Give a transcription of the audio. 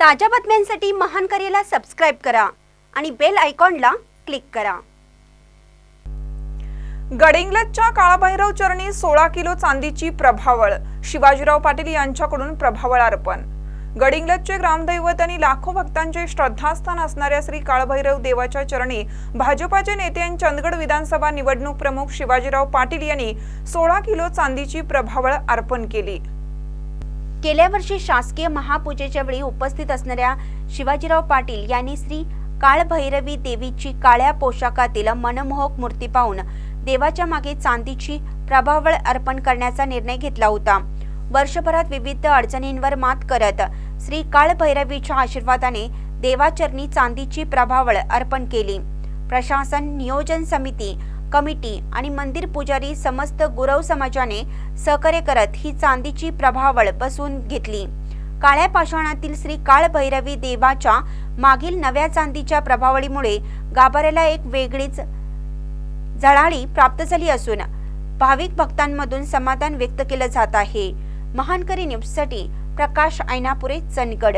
ताज्या बातम्यांसाठी महान करेला सबस्क्राईब करा आणि बेल आयकॉनला क्लिक करा. गडिंग्लजच्या काळाभैरव चरणी सोळा किलो चांदीची प्रभावळ. शिवाजीराव पाटील यांच्याकडून प्रभावळ अर्पण. गडिंग्लजचे ग्रामदैवत आणि लाखो भक्तांचे श्रद्धास्थान असणाऱ्या श्री काळभैरव देवाच्या चरणी भाजपाचे नेते आणि चंदगड विधानसभा निवडणूक प्रमुख शिवाजीराव पाटील यांनी सोळा किलो चांदीची प्रभावळ अर्पण केली. गेल्या वर्षी शासकीय महापूजेच्या वेळी उपस्थित असणाऱ्या शिवाजीराव पाटील यांनी श्री काळभैरवी देवीची काळ्या पोशाखातील मनमोहक मूर्ती पाहून देवाच्या मागे चांदीची प्रभावळ अर्पण करण्याचा निर्णय घेतला होता. वर्षभरात विविध अडचणींवर मात करत श्री काळभैरवीच्या आशीर्वादाने देवाचरणी चांदीची प्रभावळ अर्पण केली. प्रशासन नियोजन समिती कमिटी आणि मंदिर पुजारी समस्त गुरव समाजाने सहकार्य करत ही चांदीची प्रभावळ बसवून घेतली. काळ्या पाषाणातील श्री काळभैरवी देवाच्या मागील नव्या चांदीच्या प्रभावळीमुळे गाभाऱ्याला एक वेगळीच झळाळी प्राप्त झाली असून भाविक भक्तांमधून समाधान व्यक्त केलं जात आहे. महानकरी न्यूजसाठी प्रकाश ऐनापुरे चंदगड.